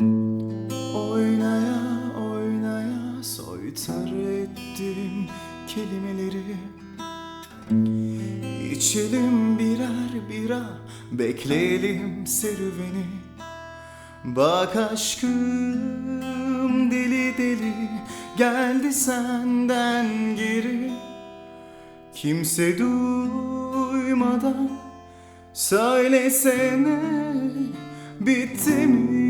Oynaya oynaya soytar ettim kelimeleri. İçelim birer bira bekleyelim serüveni. Bak aşkım deli deli geldi senden geri. Kimse duymadan söylesene bitti mi?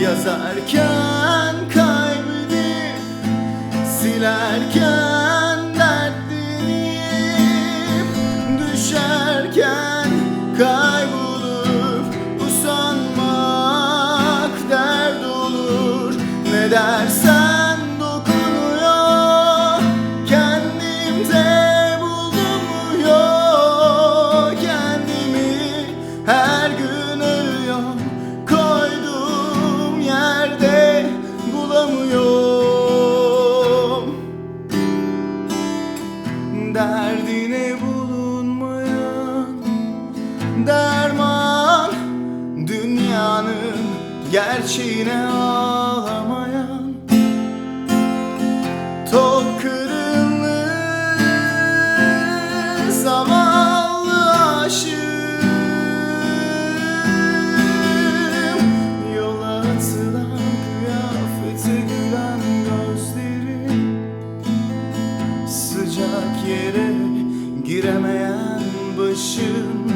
Yazarken kaybedip Silerken dertlenip Düşerken kaybolup Usanmak dert olur. Ne dersen Derdine bulunmayan derman Dünyanın gerçeğine ağlamayan yere giremeyen başın.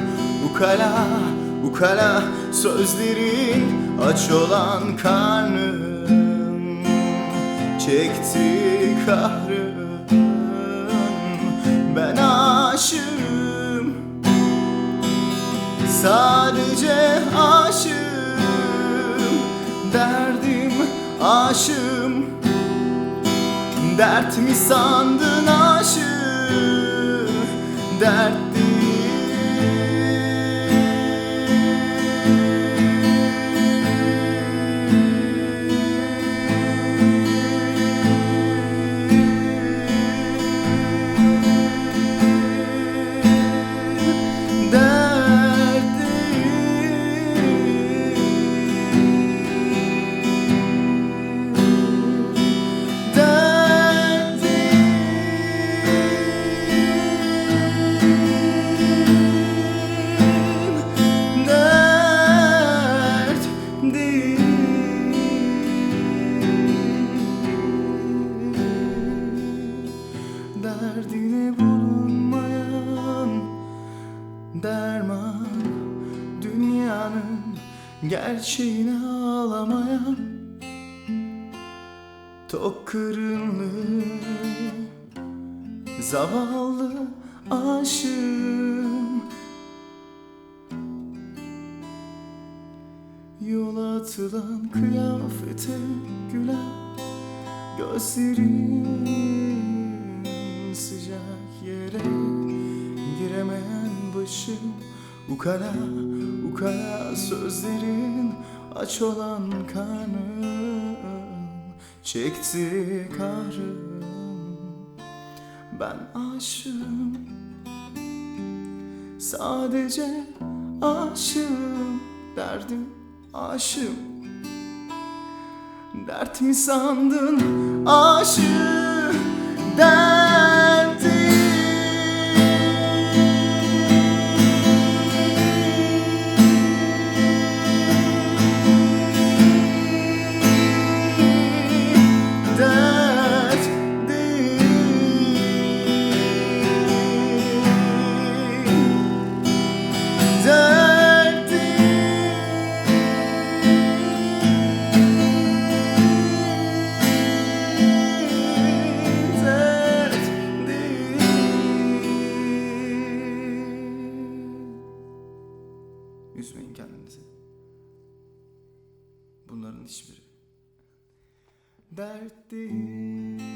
Ukala, ukala sözlerin Aç olan karnın Çekti kahrın Ben aşığım. Sadece aşığım. Derdim aşığım. Dert mi sandın aşık Dert bulunmayan derman Dünyanın gerçeğine ağlamayan Tok kırınlı Zavallı aşığım Yola atılan kıyafete gülen Gözlerin yere giremeyen başım Ukala, ukala sözlerin aç olan karnım Çekti kahrım ben aşığım Sadece aşığım derdim aşığım. Dert mi sandın aşık derdi Bunların hiçbiri. Dert değil